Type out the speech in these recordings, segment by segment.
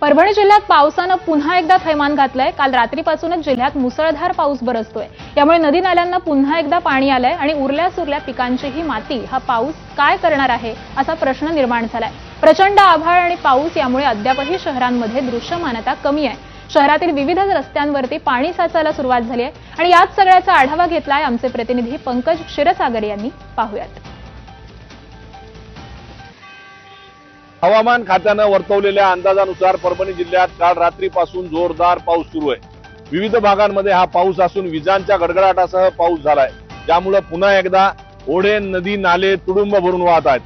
परभणी जिल्ह्यात पावसानं पुन्हा एकदा थैमान घातलंय. काल रात्रीपासूनच जिल्ह्यात मुसळधार पाऊस बरसतोय. त्यामुळे नदी नाल्यांना पुन्हा एकदा पाणी आलंय आणि उरल्या सुरल्या पिकांचीही माती हा पाऊस काय करणार आहे असा प्रश्न निर्माण झालाय. प्रचंड आभाळ आणि पाऊस यामुळे अद्यापही शहरांमध्ये दृश्यमानता कमी आहे. शहरातील विविध रस्त्यांवरती पाणी साचायला सुरुवात झाली आहे. आणि याच सगळ्याचा आढावा घेतलाय आमचे प्रतिनिधी पंकज क्षीरसागर यांनी. पाहूयात. हवामान खात्यानं वर्तवलेल्या अंदाजानुसार परभणी जिल्ह्यात काल रात्रीपासून जोरदार पाऊस सुरू आहे. विविध भागांमध्ये हा पाऊस असून विजांच्या गडगडाटासह पाऊस झालाय. त्यामुळे पुन्हा एकदा ओढे नदी नाले तुडुंब भरून वाहत आहेत.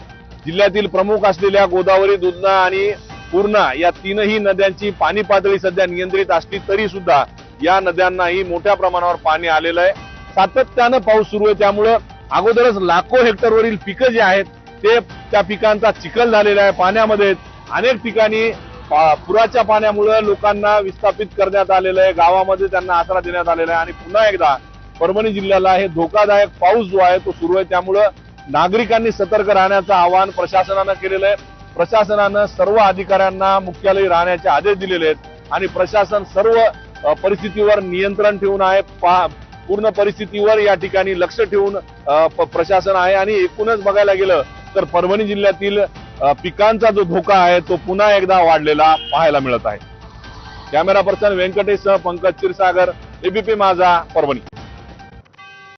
जिल्ह्यातील प्रमुख असलेल्या गोदावरी दुधना आणि पूर्णा या तीनही नद्यांची पाणी पातळी सध्या नियंत्रित असली तरी सुद्धा या नद्यांनाही मोठ्या प्रमाणावर पाणी आलेलं आहे. सातत्यानं पाऊस सुरू आहे. त्यामुळं अगोदरच लाखो हेक्टरवरील पिकं जी आहेत ते त्या पिकांचा चिखल झालेला आहे पाण्यामध्ये. अनेक ठिकाणी पुराच्या पाण्यामुळे लोकांना विस्थापित करण्यात आलेलं आहे. गावामध्ये त्यांना आसरा देण्यात आलेला आहे. आणि पुन्हा एकदा परभणी जिल्ह्याला हे धोकादायक पाऊस जो आहे तो सुरू आहे. त्यामुळं नागरिकांनी सतर्क राहण्याचं आवाहन प्रशासनानं केलेलं आहे. प्रशासनानं सर्व अधिकाऱ्यांना मुख्यालयी राहण्याचे आदेश दिलेले आहेत. आणि प्रशासन सर्व परिस्थितीवर नियंत्रण ठेवून आहे. पा- पूर्ण परिस्थितीवर या ठिकाणी लक्ष ठेवून प्रशासन आहे. आणि एकूणच बघायला गेलं तर परभणी जिल्ह्यातील पिकांचा जो धोका आहे तो पुन्हा एकदा वाढलेला पाहायला मिळत आहे. Camera person Venkatesh Pankaj Kshirsagar ABP Majha Parbhani.